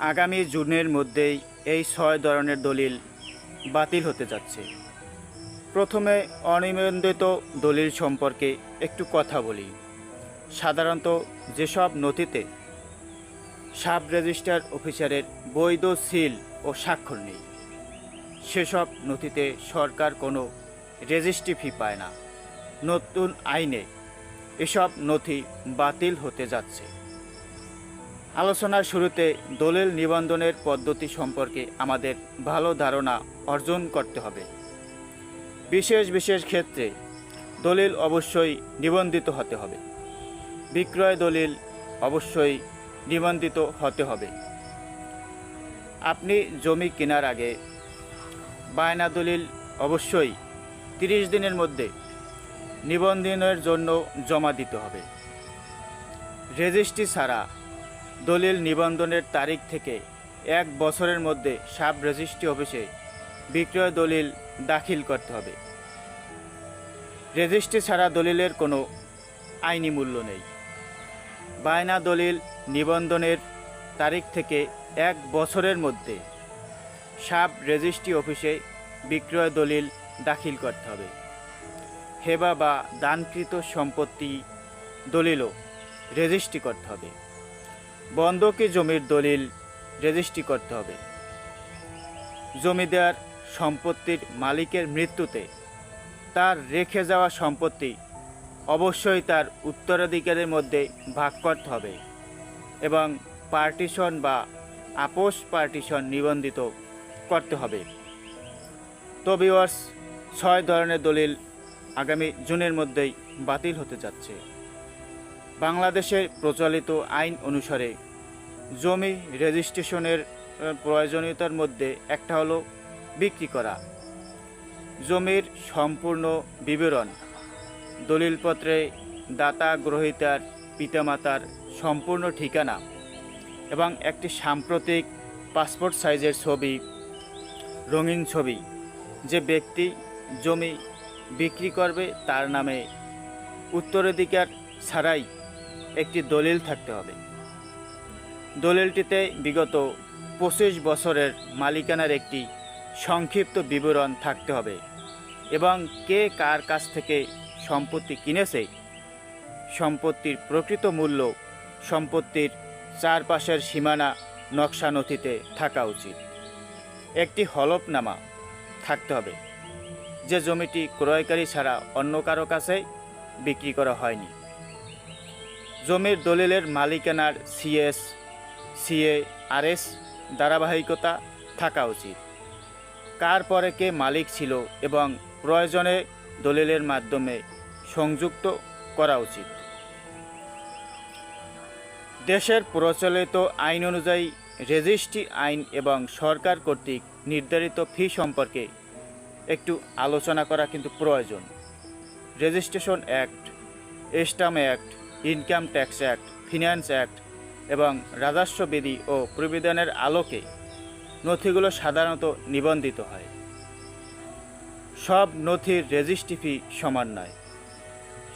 আগামী জুনের মধ্যেই এই ছয় ধরনের দলিল বাতিল হতে যাচ্ছে। প্রথমে অনিবন্ধিত দলিল সম্পর্কে একটু কথা বলি। সাধারণত যেসব নথিতে সাব রেজিস্ট্রার অফিসারের বৈধ সিল ও স্বাক্ষর নেই, সেসব নথিতে সরকার কোনো রেজিস্ট্রি ফি পায় না। নতুন আইনে এসব নথি বাতিল হতে যাচ্ছে। আলোচনার শুরুতে দলিল নিবন্ধনের পদ্ধতি সম্পর্কে আমাদের ভালো ধারণা অর্জন করতে হবে। বিশেষ বিশেষ ক্ষেত্রে দলিল অবশ্যই নিবন্ধিত হতে হবে। বিক্রয় দলিল অবশ্যই নিবন্ধিত হতে হবে। আপনি জমি কেনার আগে বায়না দলিল অবশ্যই তিরিশ দিনের মধ্যে নিবন্ধনের জন্য জমা দিতে হবে। রেজিস্ট্রি ছাড়া দলিল নিবন্ধনের তারিখ থেকে এক বছরের মধ্যে সাব রেজিস্ট্রি অফিসে বিক্রয় দলিল দাখিল করতে হবে। রেজিস্ট্রি ছাড়া দলিলের কোনো আইনি মূল্য নেই। বায়না দলিল নিবন্ধনের তারিখ থেকে এক বছরের মধ্যে সাব রেজিস্ট্রি অফিসে বিক্রয় দলিল দাখিল করতে হবে। হেবা বা দানকৃত সম্পত্তি দলিলও রেজিস্ট্রি করতে হবে। বন্ধকি জমির দলিল রেজিস্ট্রি করতে হবে। জমিদার সম্পত্তির মালিকের মৃত্যুতে তার রেখে যাওয়া সম্পত্তি অবশ্যই তার উত্তরাধিকারের মধ্যে ভাগ করতে হবে এবং পার্টিশন বা আপোষ পার্টিশন নিবন্ধিত করতে হবে। তো ভিউয়ার্স ছয় ধরনের দলিল আগামী জুনের মধ্যেই বাতিল হতে যাচ্ছে। বাংলাদেশের প্রচলিত আইন অনুসারে জমি রেজিস্ট্রেশনের প্রয়োজনীয়তার মধ্যে একটা হলো বিক্রি করা। জমির সম্পূর্ণ বিবরণ, দলিলপত্রে দাতা গ্রহীতার পিতামাতার সম্পূর্ণ ঠিকানা এবং একটি সাম্প্রতিক পাসপোর্ট সাইজের ছবি, রঙিন ছবি। যে ব্যক্তি জমি বিক্রি করবে তার নামে উত্তরাধিকার ছাড়াই একটি দলিল থাকতে হবে। দলিলটিতে বিগত পঁচিশ বছরের মালিকানার একটি সংক্ষিপ্ত বিবরণ থাকতে হবে এবং কে কার কাছ থেকে সম্পত্তি কিনেছে, সম্পত্তির প্রকৃত মূল্য, সম্পত্তির চারপাশের সীমানা নকশা নথিতে থাকা উচিত। একটি হলফনামা থাকতে হবে, যে জমিটি ক্রয়কারী ছাড়া অন্য কারও কাছে বিক্রি করা হয়নি। জমির দলিলের মালিকানার সিএস, সিএ, আরএস ধারাবাহিকতা থাকা উচিত। কার পরে কে মালিক ছিল এবং প্রয়োজনে দলিলের মাধ্যমে সংযুক্ত করা উচিত। দেশের প্রচলিত আইন অনুযায়ী রেজিস্ট্রি আইন এবং সরকার কর্তৃক নির্ধারিত ফি সম্পর্কে একটু আলোচনা করা কিন্তু প্রয়োজন। Registration act stamp act income tax act, finance act এবং রাজস্ব বিধি ও প্রবিধানের আলোকে নথিগুলো সাধারণত নিবন্ধিত হয়। সব নথির রেজিস্ট্রি ফি সমান নয়।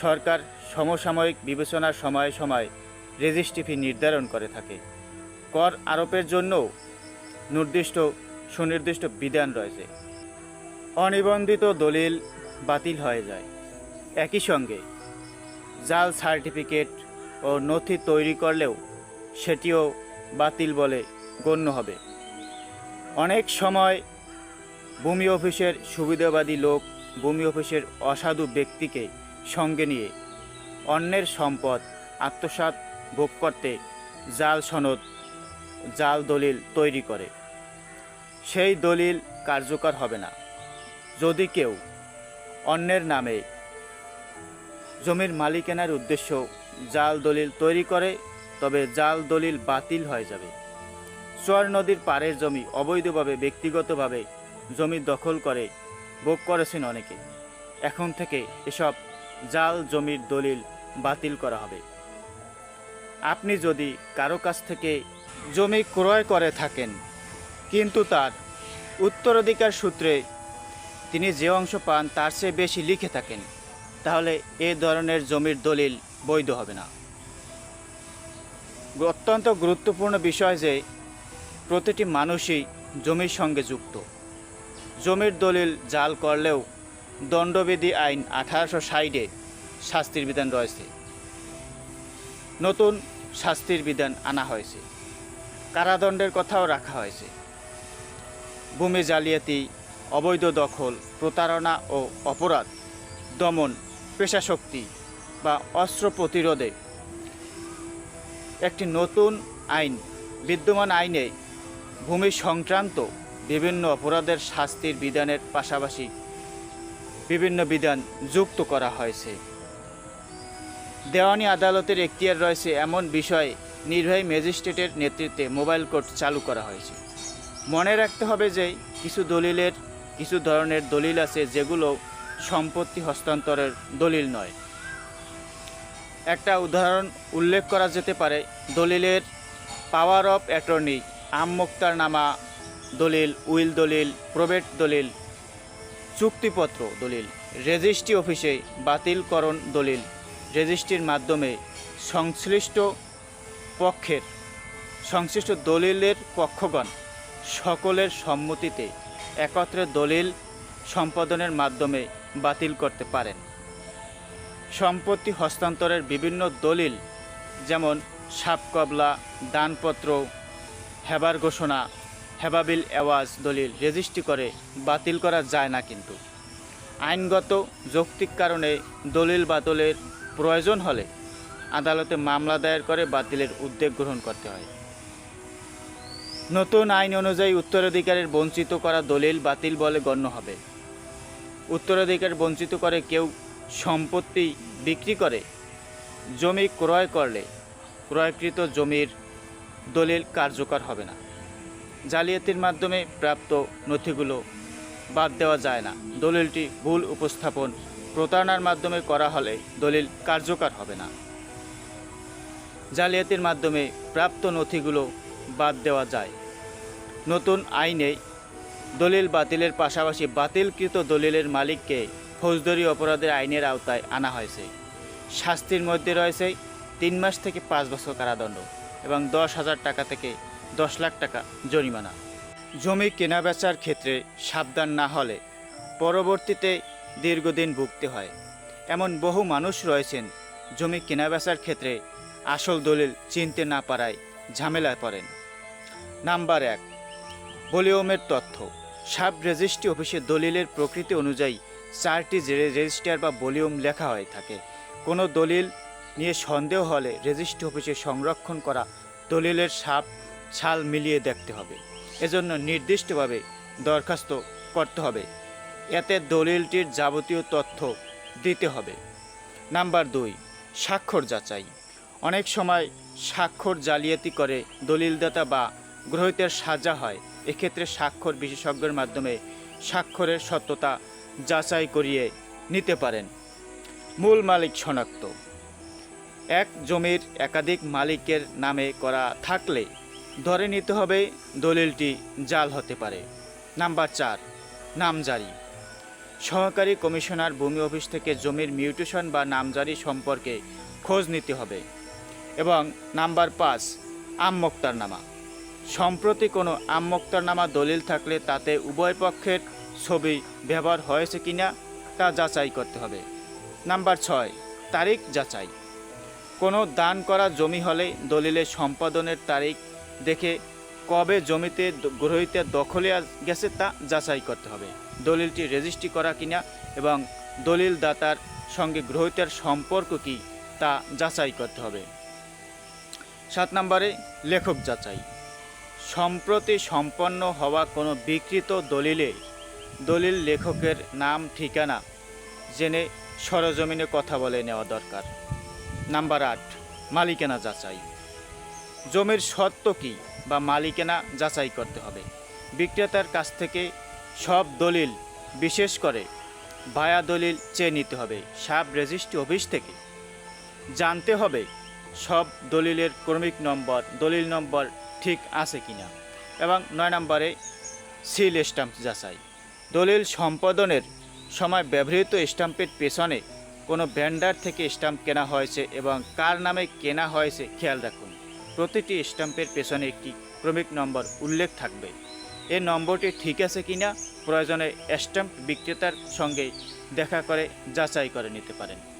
সরকার সমসাময়িক বিবেচনার সময়ে সময় রেজিস্ট্রি ফি নির্ধারণ করে থাকে। কর আরোপের জন্যও নির্দিষ্ট সুনির্দিষ্ট বিধান রয়েছে। অনিবন্ধিত দলিল বাতিল হয়ে যায়। একই সঙ্গে জাল সার্টিফিকেট ও নথি তৈরি করলেও সেটিও বাতিল বলে গণ্য হবে। অনেক সময় ভূমি অফিসের সুবিধাবাদী লোক ভূমি অফিসের অসাধু ব্যক্তিকে সঙ্গে নিয়ে অন্যের সম্পদ আত্মসাৎ ভোগ করতে জাল সনদ, জাল দলিল তৈরি করে। সেই দলিল কার্যকর হবে না। যদি কেউ অন্যের নামে জমির মালিকানার উদ্দেশ্য জাল দলিল তৈরি করে, তবে জাল দলিল বাতিল হয়ে যাবে। চর নদীর পাড়ের জমি অবৈধভাবে, ব্যক্তিগতভাবে জমি দখল করে, ভোগ করেছেন অনেকে। এখন থেকে এসব জাল জমির দলিল বাতিল করা হবে। আপনি যদি কারও কাছ থেকে জমি ক্রয় করে থাকেন, কিন্তু তার উত্তরাধিকার সূত্রে তিনি যে অংশ পান, তার চেয়ে বেশি লিখে থাকেন। তাহলে এ ধরনের জমির দলিল বৈধ হবে না। অত্যন্ত গুরুত্বপূর্ণ বিষয় যে, প্রতিটি মানুষই জমির সঙ্গে যুক্ত। জমির দলিল জাল করলেও দণ্ডবিধি আইন আঠারোশো ষাটে শাস্তির বিধান রয়েছে। নতুন শাস্তির বিধান আনা হয়েছে। কারাদণ্ডের কথাও রাখা হয়েছে। ভূমি জালিয়াতি, অবৈধ দখল, প্রতারণা ও অপরাধ দমন পেশাশক্তি বা অস্ত্র প্রতিরোধে একটি নতুন আইন, বিদ্যমান আইনে ভূমি সংক্রান্ত বিভিন্ন অপরাধের শাস্তির বিধানের পাশাপাশি বিভিন্ন বিধান যুক্ত করা হয়েছে। দেওয়ানি আদালতের এখতিয়ার রয়েছে এমন বিষয়ে নির্বাহী ম্যাজিস্ট্রেটের নেতৃত্বে মোবাইল কোর্ট চালু করা হয়েছে। মনে রাখতে হবে যে কিছু দলিলের, কিছু ধরনের দলিল আছে যেগুলো সম্পত্তি হস্তান্তরের দলিল নয়। একটা উদাহরণ উল্লেখ করা যেতে পারে, দলিলের পাওয়ার অফ অ্যাটর্নি আম মোক্তার নামা দলিল, উইল দলিল, প্রবেট দলিল, চুক্তিপত্র দলিল, রেজিস্ট্রি অফিসে বাতিলকরণ দলিল, রেজিস্ট্রির মাধ্যমে সংশ্লিষ্ট পক্ষের, সংশ্লিষ্ট দলিলের পক্ষগণ সকলের সম্মতিতে একত্রে দলিল সম্পাদনের মাধ্যমে বাতিল করতে পারেন। সম্পত্তি হস্তান্তরের বিভিন্ন দলিল, যেমন সাপকবলা দানপত্র, হেবার ঘোষণা, হেবাবিল অ্যাওয়াজ দলিল রেজিস্ট্রি করে বাতিল করা যায় না কিন্তু। আইনগত, যৌক্তিক কারণে দলিল বাতিলের প্রয়োজন হলে আদালতে মামলা দায়ের করে বাতিলের উদ্যোগ গ্রহণ করতে হয়। নতুন আইন অনুযায়ী উত্তরাধিকারের বঞ্চিত করা দলিল বাতিল বলে গণ্য হবে। উত্তরাধিকার বঞ্চিত করে কেউ সম্পত্তি বিক্রি করে, জমি ক্রয় করলে ক্রয়কৃত জমির দলিল কার্যকর হবে না। জালিয়াতির মাধ্যমে প্রাপ্ত নথিগুলো বাদ দেওয়া যায় না। দলিলটি ভুল উপস্থাপন প্রতারণার মাধ্যমে করা হলে দলিল কার্যকর হবে না। জালিয়াতির মাধ্যমে প্রাপ্ত নথিগুলো বাদ দেওয়া যায়। নতুন আইনে দলিল বাতিলের পাশাপাশি বাতিলকৃত দলিলের মালিককে ফৌজদারি অপরাধের আইনের আওতায় আনা হয়েছে। শাস্তির মধ্যে রয়েছে তিন মাস থেকে পাঁচ বছর কারাদণ্ড এবং দশ হাজার টাকা থেকে দশ লাখ টাকা জরিমানা। জমি কেনাবেচার ক্ষেত্রে সাবধান না হলে পরবর্তীতে দীর্ঘদিন ভুগতে হয়। এমন বহু মানুষ রয়েছেন জমি কেনাবেচার ক্ষেত্রে আসল দলিল চিনতে না পারায় ঝামেলায় পড়েন। নাম্বার এক ভলিউমের তথ্য। সাব রেজিস্ট্রি অফিসে দলিলের প্রকৃতি অনুযায়ী চারটি রেজিস্টার বা ভলিউম লেখা হয়ে থাকে। কোনো দলিল নিয়ে সন্দেহ হলে রেজিস্ট্রি অফিসে সংরক্ষণ করা দলিলের সাপ, ছাল মিলিয়ে দেখতে হবে। এজন্য নির্দিষ্টভাবে দরখাস্ত করতে হবে। এতে দলিলটির যাবতীয় তথ্য দিতে হবে। নাম্বার দুই, স্বাক্ষর যাচাই। অনেক সময় স্বাক্ষর জালিয়াতি করে দলিলদাতা বা গ্রহীতের সাজা হয়। এক্ষেত্রে স্বাক্ষর বিশেষজ্ঞের মাধ্যমে স্বাক্ষরের সত্যতা যাচাই করিয়ে নিতে পারেন। মূল মালিক শনাক্ত। এক জমির একাধিক মালিকের নামে করা থাকলে ধরে নিতে হবে দলিলটি জাল হতে পারে। নাম্বার চার, নামজারি। সহকারী কমিশনার ভূমি অফিস থেকে জমির মিউটেশন বা নামজারি সম্পর্কে খোঁজ নিতে হবে। এবং নাম্বার পাঁচ, আম নামা। সম্প্রতি কোনো নামা দলিল থাকলে তাতে উভয় পক্ষের ছবি ব্যবহার হয়েছে কিনা তা যাচাই করতে হবে। নাম্বার ছয়, তারিখ যাচাই। কোনো দান করা জমি হলে দলিলের সম্পাদনের তারিখ দেখে কবে জমিতে গ্রহীতের দখলে গেছে তা যাচাই করতে হবে। দলিলটি রেজিস্ট্রি করা কিনা এবং দলিল দাতার সঙ্গে গ্রহীতার সম্পর্ক কি তা যাচাই করতে হবে। সাত নম্বরে লেখক যাচাই। সম্প্রতি সম্পন্ন হওয়া কোনো বিকৃত দলিলে, দলিল লেখকের নাম, ঠিকানা জেনে সরজমিনে কথা বলে নেওয়া দরকার। নাম্বার আট, মালিকানা যাচাই। জমির সত্য কি বা মালিকানা যাচাই করতে হবে? বিক্রেতার কাছ থেকে সব দলিল, বিশেষ করে ভায়া দলিল চেয়ে নিতে হবে, সাব রেজিস্ট্রি অফিস থেকে। জানতে হবে সব দলিলের ক্রমিক নম্বর, দলিল নম্বর ঠিক আছে কিনা। এবং নয় নম্বরে সিল স্ট্যাম্প যাচাই। দলিল সম্পাদনের সময় ব্যবহৃত স্ট্যাম্পের পেছনে কোনো ভ্যান্ডার থেকে স্ট্যাম্প কেনা হয়েছে এবং কার নামে কেনা হয়েছে খেয়াল রাখুন। প্রতিটি স্ট্যাম্পের পেছনে একটি ক্রমিক নম্বর উল্লেখ থাকবে। এই নম্বরটি ঠিক আছে কিনা প্রয়োজনে স্ট্যাম্প বিক্রেতার সঙ্গে দেখা করে যাচাই করে নিতে পারেন।